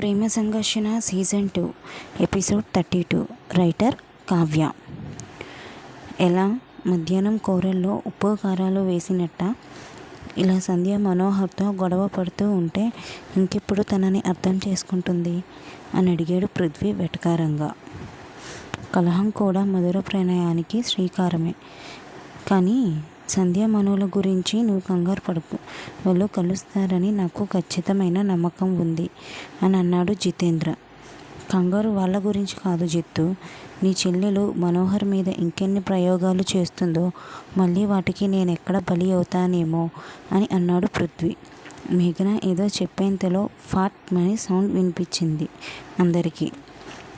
ప్రేమ సంఘర్షణ season two episode thirty two writer Kavya. ఎలా? మధ్యాహ్నం కూరల్లో ఉప్పు కారాలు వేసినట్ట? ఇలా సంధ్య మనోహర్తో గొడవ పడుతూ ఉంటే ఇంకెప్పుడు తనని అర్థం చేసుకుంటుంది? అని అడిగాడు పృథ్వీ వెటకారంగా. కలహం కూడా మధుర ప్రణయానికి శ్రీకారమే. కానీ సంధ్యా మనోల గురించి నువ్వు కంగారు పడుకు. వాళ్ళు కలుస్తారని నాకు ఖచ్చితమైన నమ్మకం ఉంది అని అన్నాడు జితేంద్ర. కంగారు వాళ్ళ గురించి కాదు జిత్తు. నీ చెల్లెలు మనోహర్ మీద ఇంకెన్ని ప్రయోగాలు చేస్తుందో మళ్ళీ వాటికి నేను ఎక్కడ బలి అవుతానేమో అని అన్నాడు పృథ్వీ. మేఘన ఏదో చెప్పేంతలో ఫాట్ మని సౌండ్ వినిపించింది అందరికీ.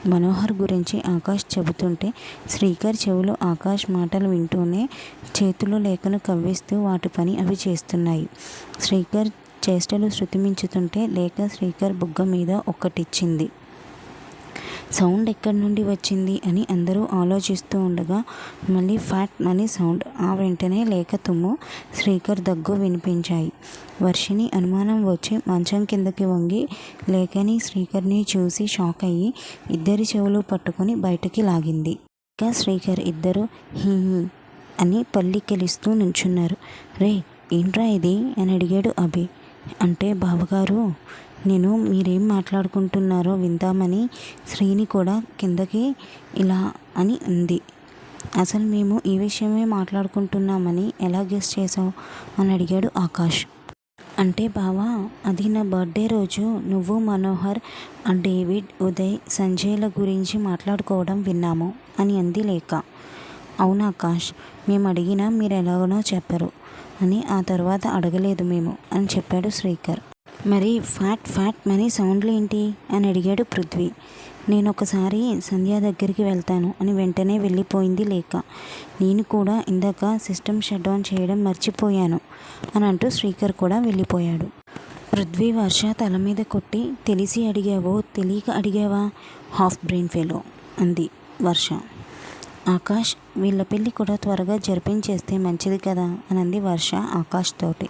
మనోహర్ గురించి ఆకాష్ చెబుతుంటే శ్రీకర్ చెవులో ఆకాష్ మాటలు వింటూనే చేతులు లేఖను కవ్విస్తూ వాటి పని అవి చేస్తున్నాయి. శ్రీకర్ చేష్టలు శృతిమించుతుంటే లేఖ శ్రీకర్ బుగ్గ మీద ఒక్కటిచ్చింది. సౌండ్ ఎక్కడి నుండి వచ్చింది అని అందరూ ఆలోచిస్తూ ఉండగా మళ్ళీ ఫ్యాట్ అని సౌండ్ ఆ వెంటనే లేక తుమ్ము శ్రీకర్ దగ్గు వినిపించాయి. వర్షిని అనుమానం వచ్చి మంచం కిందకి వంగి లేఖని శ్రీకర్ని చూసి షాక్ అయ్యి ఇద్దరి చెవులు పట్టుకొని బయటకి లాగింది. ఇంకా శ్రీకర్ ఇద్దరు హీ అని పల్లికెలిస్తూ నుంచున్నారు. రే ఏంట్రా ఇది అని అడిగాడు అభి. అంటే బావగారు నేను మీరేం మాట్లాడుకుంటున్నారో విందామని శ్రీని కూడా కిందకి ఇలా అని ఉంది అసలు మేము ఈ విషయమే మాట్లాడుకుంటున్నామని ఎలా గెస్ చేసావు అని అడిగాడు ఆకాష్. అంటే బావా అది నా బర్త్డే రోజు నువ్వు మనోహర్ ఆ డేవిడ్ ఉదయ్ సంజయ్ల గురించి మాట్లాడుకోవడం విన్నాము అని అంది లేక అవును ఆకాష్ మేము అడిగినా మీరు ఎలాగనో చెప్పరు అని ఆ తర్వాత అడగలేదు మేము అని చెప్పాడు శ్రీకర్. మరి ఫ్యాట్ ఫ్యాట్ మనీ సౌండ్లు ఏంటి? అని అడిగాడు పృథ్వీ. నేను ఒకసారి సంధ్య దగ్గరికి వెళ్తాను అని వెంటనే వెళ్ళిపోయింది లేక. నేను కూడా ఇందాక సిస్టమ్ షట్ డౌన్ చేయడం మర్చిపోయాను అని అంటూ శ్రీకర్ కూడా వెళ్ళిపోయాడు. పృథ్వీ వర్ష తల మీద కొట్టి తెలిసి అడిగావో తెలియక అడిగావా? హాఫ్ బ్రెయిన్ ఫెలో అంది వర్ష. ఆకాష్ వీళ్ళ పెళ్ళి కూడా త్వరగా జరిపించేస్తే మంచిది కదా? అనంది వర్ష ఆకాష్ తోటి.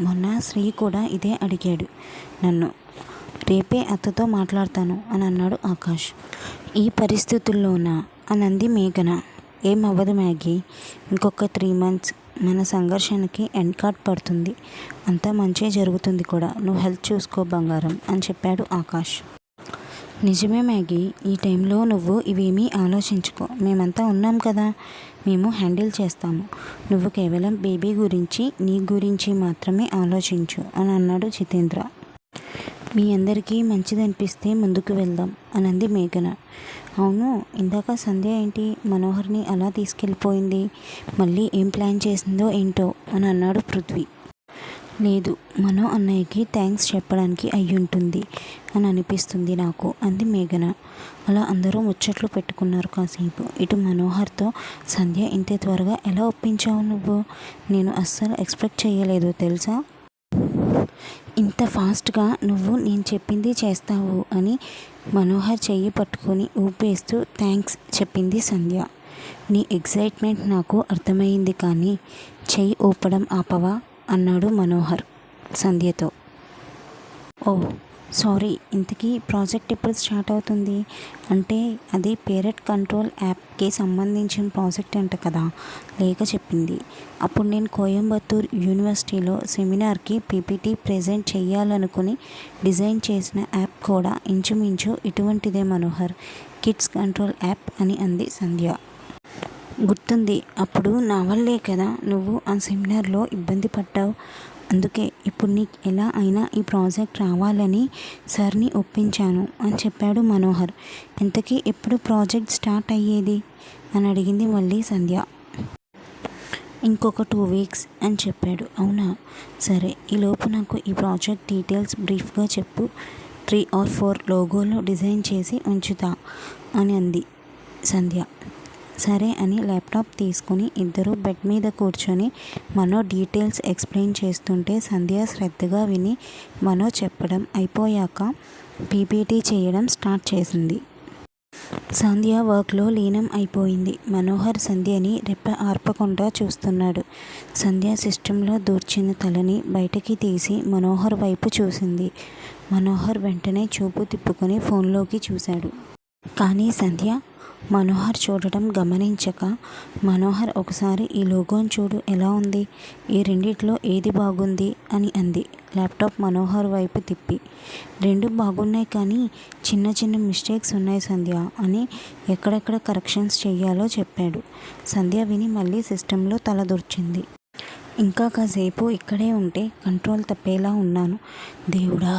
మొన్న శ్రీ కూడా ఇదే అడిగాడు. నన్ను రేపే అత్తతో మాట్లాడతాను అని అన్నాడు ఆకాష్. ఈ పరిస్థితుల్లోనా? అనంది మేఘన. ఏం అవ్వదు మ్యాగీ. ఇంకొక త్రీ మంత్స్ మన సంఘర్షణకి ఎండ్ కార్డ్ పడుతుంది. అంతా మంచి జరుగుతుంది కూడా. నువ్వు హెల్త్ చూసుకో బంగారం అని చెప్పాడు ఆకాష్. నిజమే మ్యాగీ. ఈ టైంలో నువ్వు ఇవేమీ ఆలోచించుకో. మేమంతా ఉన్నాం కదా. మేము హ్యాండిల్ చేస్తాము. నువ్వు కేవలం బేబీ గురించి నీ గురించి మాత్రమే ఆలోచించు అని అన్నాడు జితేంద్ర. మీ అందరికీ మంచిదనిపిస్తే ముందుకు వెళ్దాం అని మేఘన. అవును ఇందాక సంధ్య ఏంటి మనోహర్ని అలా తీసుకెళ్ళిపోయింది? మళ్ళీ ఏం ప్లాన్ చేసిందో ఏంటో అని అన్నాడు పృథ్వీ. లేదు మనో అన్నయ్యకి థ్యాంక్స్ చెప్పడానికి అయ్యుంటుంది అని అనిపిస్తుంది నాకు అంది మేఘన. అలా అందరూ ముచ్చట్లు పెట్టుకున్నారు కాసేపు. ఇటు మనోహర్తో సంధ్య ఇంత త్వరగా ఎలా ఒప్పించావు నువ్వు? నేను అస్సలు ఎక్స్పెక్ట్ చేయలేదు తెలుసా? ఇంత ఫాస్ట్గా నువ్వు నేను చెప్పింది చేస్తావు అని మనోహర్ చెయ్యి పట్టుకొని ఊపేస్తూ థ్యాంక్స్ చెప్పింది సంధ్య. నీ ఎగ్జైట్మెంట్ నాకు అర్థమైంది కానీ చెయ్యి ఊపడం ఆపవా? అన్నాడు మనోహర్ సంధ్యతో. ఓ సారీ ఇంతకీ ప్రాజెక్ట్ ఎప్పుడు స్టార్ట్ అవుతుంది? అంటే అది పేరెట్ కంట్రోల్ యాప్కి సంబంధించిన ప్రాజెక్ట్ అంట కదా లేక చెప్పింది. అప్పుడు నేను కోయంబత్తూర్ యూనివర్సిటీలో సెమినార్కి పీపీటీ ప్రజెంట్ చేయాలనుకుని డిజైన్ చేసిన యాప్ కూడా ఇంచుమించు ఇటువంటిదే మనోహర్ కిడ్స్ కంట్రోల్ యాప్ అని అంది సంధ్య. గుర్తుంది అప్పుడు నా వల్లే కదా నువ్వు ఆ సెమినార్లో ఇబ్బంది పడ్డావు? అందుకే ఇప్పుడు నీకు ఎలా అయినా ఈ ప్రాజెక్ట్ రావాలని సార్ని ఒప్పించాను అని చెప్పాడు మనోహర్. ఇంతకీ ఎప్పుడు ప్రాజెక్ట్ స్టార్ట్ అయ్యేది? అని అడిగింది మళ్ళీ సంధ్య. ఇంకొక టూ వీక్స్ అని చెప్పాడు. అవునా? సరే ఈలోపు నాకు ఈ ప్రాజెక్ట్ డీటెయిల్స్ బ్రీఫ్గా చెప్పు. త్రీ ఆర్ ఫోర్ లోగోలు డిజైన్ చేసి ఉంచుతా అని అంది సంధ్య. సరే అని ల్యాప్టాప్ తీసుకుని ఇద్దరు బెడ్ మీద కూర్చొని మనో డీటెయిల్స్ ఎక్స్ప్లెయిన్ చేస్తుంటే సంధ్య శ్రద్ధగా విని మనో చెప్పడం అయిపోయాక పీపీటీ చేయడం స్టార్ట్ చేసింది. సంధ్య వర్క్లో లీనం అయిపోయింది. మనోహర్ సంధ్యని రెప్ప ఆర్పకుండా చూస్తున్నాడు. సంధ్య సిస్టంలో దూర్చిన తలని బయటకి తీసి మనోహర్ వైపు చూసింది. మనోహర్ వెంటనే చూపు తిప్పుకొని ఫోన్లోకి చూశాడు. కానీ సంధ్య మనోహర్ చూడటం గమనించక మనోహర్ ఒకసారి ఈ లోగోని చూడు ఎలా ఉంది? ఈ రెండిట్లో ఏది బాగుంది? అని అంది. ల్యాప్టాప్ మనోహర్ వైపు తిప్పి రెండు బాగున్నాయి కానీ చిన్న చిన్న మిస్టేక్స్ ఉన్నాయి సంధ్య అని ఎక్కడెక్కడ కరెక్షన్స్ చేయాలో చెప్పాడు. సంధ్య విని మళ్ళీ సిస్టంలో తలదూర్చింది ఇంకా కాసేపు ఇక్కడే ఉంటే కంట్రోల్ తప్పేలా ఉన్నాను. దేవుడా!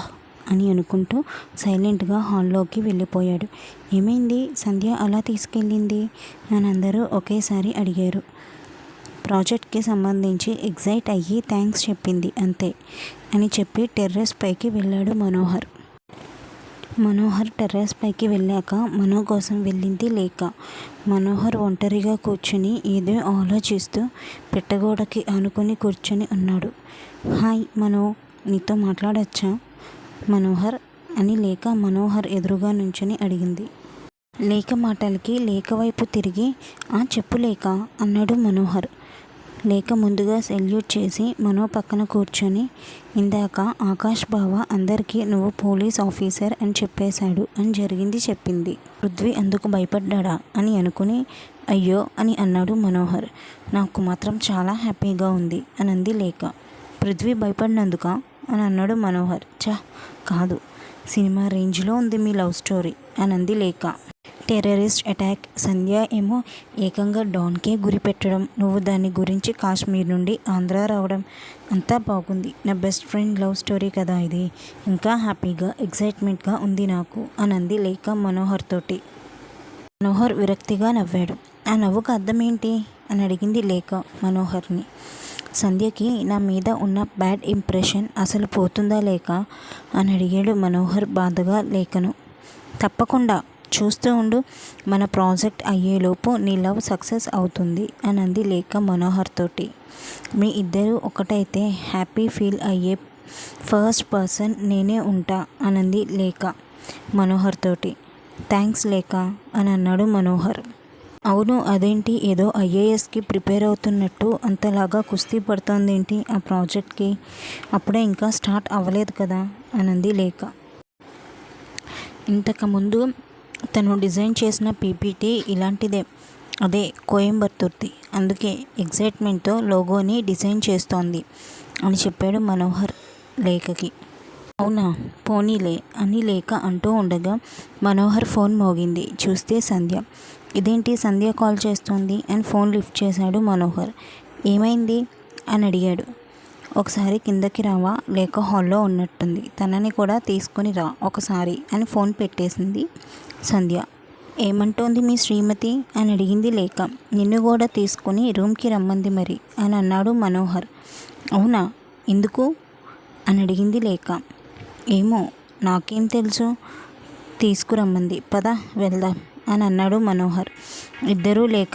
అని అనుకుంటూ సైలెంట్గా హాల్లోకి వెళ్ళిపోయాడు. ఏమైంది? సంధ్య అలా తీసుకెళ్ళింది? అని అందరూ ఒకేసారి అడిగారు. ప్రాజెక్ట్కి సంబంధించి ఎగ్జైట్ అయ్యి థ్యాంక్స్ చెప్పింది అంతే అని చెప్పి టెర్రస్ పైకి వెళ్ళాడు మనోహర్. మనోహర్ టెర్రస్ పైకి వెళ్ళాక మనో కోసం వెళ్ళింది లేక మనోహర్ ఒంటరిగా కూర్చుని ఏదో ఆలోచిస్తూ పెట్టగోడకి ఆనుకొని కూర్చొని ఉన్నాడు. హాయ్ మనో నీతో మాట్లాడచ్చా? మనోహర్ అని లేక మనోహర్ ఎదురుగా నుంచొని అడిగింది. లేఖ మాటలకి లేఖ వైపు తిరిగి ఆ చెప్పు లేఖ అన్నాడు మనోహర్. లేక ముందుగా సెల్యూట్ చేసి మనో పక్కన కూర్చొని ఇందాక ఆకాష్ బావ అందరికీ నువ్వు పోలీస్ ఆఫీసర్ అని చెప్పేశాడు అని జరిగింది చెప్పింది. పృథ్వీ అందుకు భయపడ్డా అని అనుకుని అయ్యో అని అన్నాడు మనోహర్. నాకు మాత్రం చాలా హ్యాపీగా ఉంది అనంది లేఖ పృథ్వీ భయపడినందుక అని అన్నాడు మనోహర్. చా కాదు. సినిమా రేంజ్లో ఉంది మీ లవ్ స్టోరీ అని అంది టెర్రరిస్ట్ అటాక్ సంధ్య ఏమో ఏకంగా డాన్కే గురి పెట్టడం నువ్వు దాని గురించి కాశ్మీర్ నుండి ఆంధ్ర రావడం అంతా బాగుంది. నా బెస్ట్ ఫ్రెండ్ లవ్ స్టోరీ కదా ఇది. ఇంకా హ్యాపీగా ఎగ్జైట్మెంట్గా ఉంది నాకు అని అంది లేక మనోహర్ తోటి. మనోహర్ విరక్తిగా నవ్వాడు. ఆ నవ్వుకు అర్థం ఏంటి? అని అడిగింది లేక మనోహర్ని. సంధ్యకి నా మీద ఉన్న బ్యాడ్ ఇంప్రెషన్ అసలు పోతుందా లేక? అని అడిగాడు మనోహర్ బాధగా లేఖను. తప్పకుండా చూస్తూ ఉండు. మన ప్రాజెక్ట్ అయ్యేలోపు నీ లవ్ సక్సెస్ అవుతుంది అని అంది లేక మనోహర్ తోటి మీ ఇద్దరు ఒకటైతే హ్యాపీ ఫీల్ అయ్యే ఫస్ట్ పర్సన్ నేనే ఉంటా అనంది లేక మనోహర్ తోటి థ్యాంక్స్ లేక అని అన్నాడు మనోహర్. అవును అదేంటి? ఏదో ఐఏఎస్కి ప్రిపేర్ అవుతున్నట్టు అంతలాగా కుస్తీ పడుతోందేంటి ఆ ప్రాజెక్ట్కి అప్పుడే ఇంకా స్టార్ట్ అవ్వలేదు కదా? అనంది లేఖ ఇంతకుముందు తను డిజైన్ చేసిన పీపీటీ ఇలాంటిదే. అదే కోయంబత్తూర్ది. అందుకే ఎగ్జైట్మెంట్తో లోగోని డిజైన్ చేస్తోంది అని చెప్పాడు మనోహర్ లేఖకి. అవునా? పోనీలే అని లేక అంటూ ఉండగా మనోహర్ ఫోన్ మోగింది. చూస్తే సంధ్య. ఇదేంటి సంధ్య కాల్ చేస్తోంది అని ఫోన్ లిఫ్ట్ చేశాడు మనోహర్. ఏమైంది? అని అడిగాడు. ఒకసారి కిందకి రావా? లేక హాల్లో ఉన్నట్టుంది. తనని కూడా తీసుకొని రా ఒకసారి అని ఫోన్ పెట్టేసింది సంధ్య. ఏమంటోంది మీ శ్రీమతి? అని అడిగింది లేక. నిన్ను కూడా తీసుకొని రూమ్కి రమ్మంది మరి అని అన్నాడు మనోహర్. అవునా? ఎందుకు? అని అడిగింది లేక. ఏమో నాకేం తెలుసు? తీసుకురమ్మంది. పద వెళ్దాం. అని అన్నాడు మనోహర్. ఇద్దరూ లేక